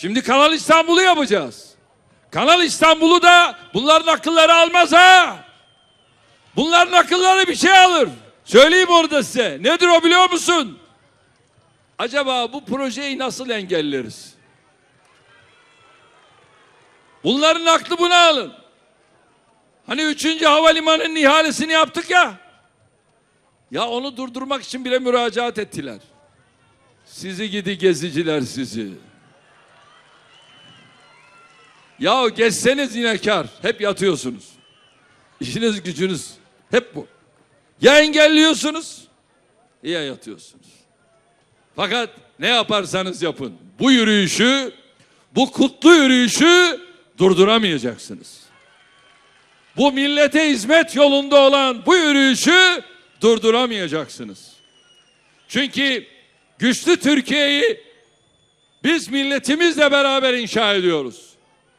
Şimdi Kanal İstanbul'u yapacağız. Kanal İstanbul'u da bunların akılları almaz ha. Bunların akılları bir şey alır. Söyleyeyim orada size. Nedir o biliyor musun? Acaba bu projeyi nasıl engelleriz? Bunların aklı buna alın. Hani üçüncü havalimanının ihalesini yaptık ya. Ya onu durdurmak için bile müracaat ettiler. Sizi gidi geziciler sizi. Ya gezseniz yine kar. Hep yatıyorsunuz. İşiniz gücünüz hep bu. Ya engelliyorsunuz ya yatıyorsunuz. Fakat ne yaparsanız yapın bu yürüyüşü, bu kutlu yürüyüşü durduramayacaksınız. Bu millete hizmet yolunda olan bu yürüyüşü durduramayacaksınız. Çünkü güçlü Türkiye'yi biz milletimizle beraber inşa ediyoruz.